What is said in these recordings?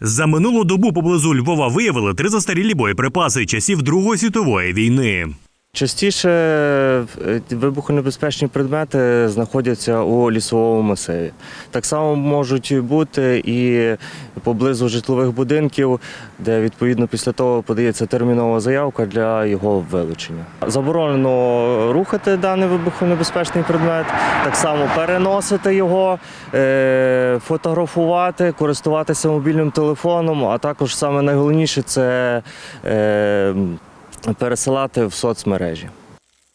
За минулу добу поблизу Львова виявили три застарілі боєприпаси часів Другої світової війни. Частіше е, вибухонебезпечні предмети знаходяться у лісовому масиві. Так само можуть бути і поблизу житлових будинків, де відповідно після того подається термінова заявка для його вилучення. Заборонено рухати даний вибухонебезпечний предмет, так само переносити його, е, фотографувати, користуватися мобільним телефоном, а також саме найголовніше це. Пересилати в соцмережі.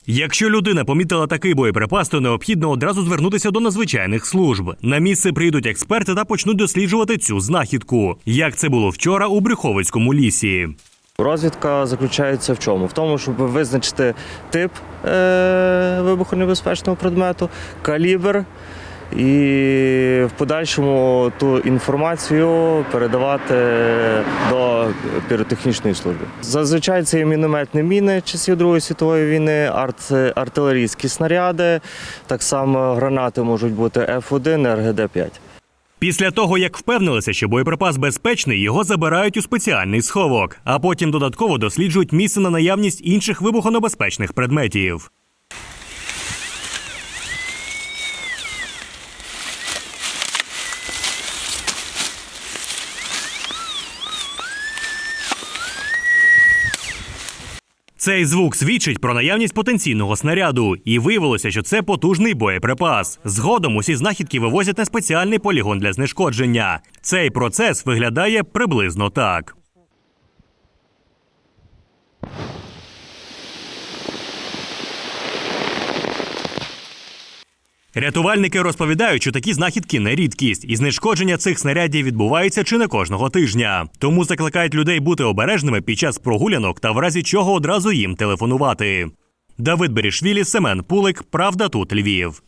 Якщо людина помітила такий боєприпас, то необхідно одразу звернутися до надзвичайних служб. На місце прийдуть експерти та почнуть досліджувати цю знахідку, як це було вчора у Брюховицькому лісі. Розвідка заключається в чому? В тому, щоб визначити тип е- вибухонебезпечного предмету, калібр і в подальшому ту інформацію передавати піротехнічної служби. Зазвичай це є мінометні міни часів Другої світової війни, арт, артилерійські снаряди, так само гранати можуть бути F1, РГД-5. Після того, як впевнилися, що боєприпас безпечний, його забирають у спеціальний сховок, а потім додатково досліджують місце на наявність інших вибухонебезпечних предметів. Цей звук свідчить про наявність потенційного снаряду, і виявилося, що це потужний боєприпас. Згодом усі знахідки вивозять на спеціальний полігон для знешкодження. Цей процес виглядає приблизно так. Рятувальники розповідають, що такі знахідки не рідкість, і знешкодження цих снарядів відбувається чи не кожного тижня. Тому закликають людей бути обережними під час прогулянок та в разі чого одразу їм телефонувати. Давид Берішвілі, Семен Пулик, Правда тут Львів.